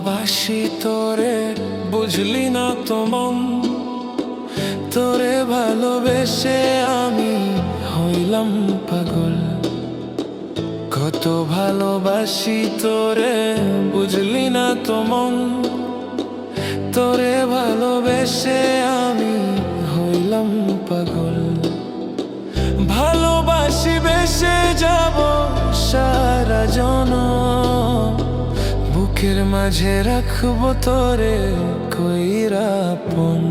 ভালোবাসি তোরে, বুঝলি না তোমন তোরে ভালোবেসে আমি হইলাম পাগল। কত ভালোবাসি তোরে, বুঝলি না তোমন তোরে ভালোবেসে আমি হইলাম পাগল। বুকের মাঝে রাখব তোরে কইরাপন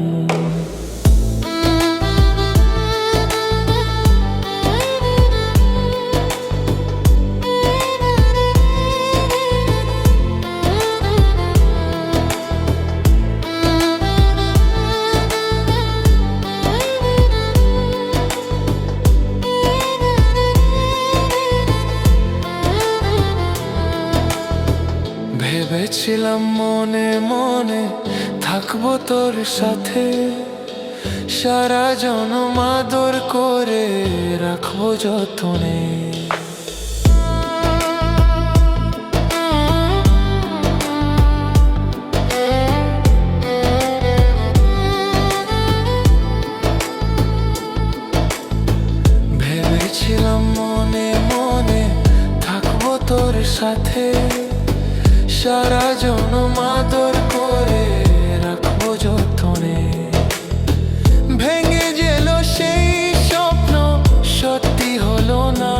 ভেবেছিলাম মনে মনে থাকব তোর সাথে। সারা জনম আদর করে রাখব যতনে। ভেবেছিলাম মনে মনে থাকব তোর সাথে। সারা জনম আদর করে রাখব যত্নে। ভেঙে গেল সেই স্বপ্ন, সত্যি হলো না।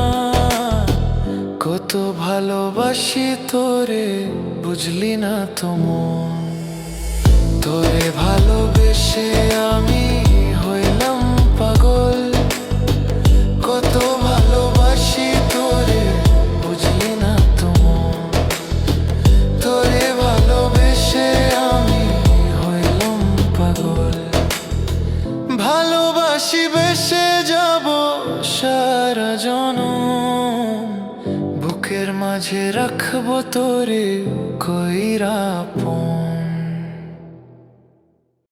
কত ভালোবাসি তোরে, বুঝলি না তো মন। তোরে ভালোবেসে ভালোবাসি বেসে যাব সারা জনম। বুকের মাঝে রাখব তোরে কইরাপন।